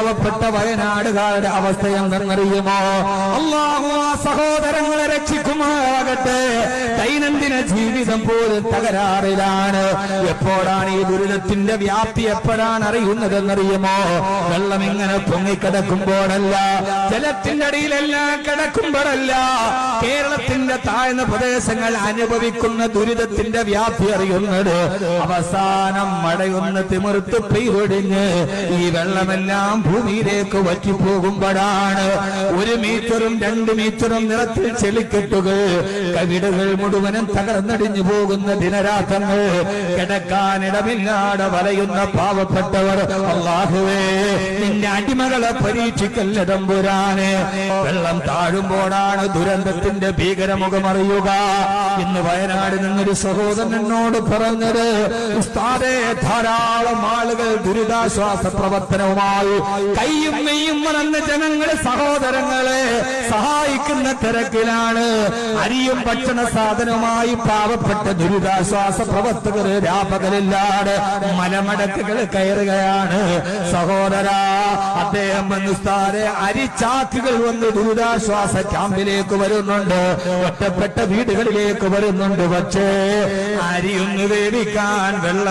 പാവപ്പെട്ട വയനാടുകാരുടെ അവസ്ഥ എന്തെന്നറിയുമോ? അള്ളാഹു ആ രക്ഷിക്കുമാറാകട്ടെ ദൈനംദിന ജീവിതം പോലും തകരാറിലാണ്. എപ്പോഴാണ് ഈ ദുരിതത്തിന്റെ വ്യാപ്തി എപ്പോഴാണ് അറിയുന്നതെന്നറിയുമോ? വെള്ളം ഇങ്ങനെ പൊങ്ങിക്കിടക്കുമ്പോഴല്ല ജലത്തിന്റെ അടിയിലെല്ലാം കിടക്കുമ്പോഴല്ല കേരളത്തിന്റെ താഴ്ന്ന പ്രദേശങ്ങൾ അനുഭവിക്കുന്ന ദുരിതത്തിന്റെ വ്യാപ്തി അറിയുന്നത് അവസാനം മഴയൊന്ന് തിമിർത്ത് പെയ്തൊടിഞ്ഞ് ഈ വെള്ളമെല്ലാം ഭൂമിയിലേക്ക് വറ്റിപ്പോകുമ്പോഴാണ്. ഒരു മീറ്ററും രണ്ട് മീറ്ററും നിറത്തിൽ ചെളിക്കെട്ടുകൾ കവിടുകൾ മുഴുവനും തകർന്നടിഞ്ഞു പോകുന്ന ദിനരാത്രങ്ങൾ കിടക്കാനിടമില്ലാതെ വലയുന്ന പാവപ്പെട്ടവർ അള്ളാഹുവേ നിന്റെ അടിമകളെ പരീക്ഷിക്കല്ല തമ്പുരാനെ? വെള്ളം താഴുമ്പോഴാണ് ദുരന്തത്തിന്റെ ഭീകരമുഖം അറിയുക. ഇന്ന് വയനാട് നിന്നൊരു സഹോദരനോട് പറഞ്ഞത് ഉസ്താദേ ധാരാളം ആളുകൾ ദുരിതാശ്വാസ പ്രവർത്തനവുമായി കയ്യും മെയ്യും വളർന്ന ജനങ്ങളെ സഹോദരങ്ങളെ സഹായിക്കുന്ന തിരക്കിലാണ്. അരിയും ഭക്ഷണ സാധനവുമായി പാവപ്പെട്ട ദുരിതാശ്വാസ പ്രവർത്തകർ രാപകലില്ലാട് മലമടക്കുകൾ കയറുകയാണ്. സഹോദരാ അദ്ദേഹം ഉസ്താദെ അരിച്ചാക്കുകൾ വന്ന് ദുരിതാശ്വാസ ക്യാമ്പിലേക്ക് വരുന്നുണ്ട്. ഒറ്റപ്പെട്ട വീടുകളിലേക്ക് വരുന്നുണ്ട്. പക്ഷേ അരിയൊന്ന് വേവിക്കാൻ വെള്ളം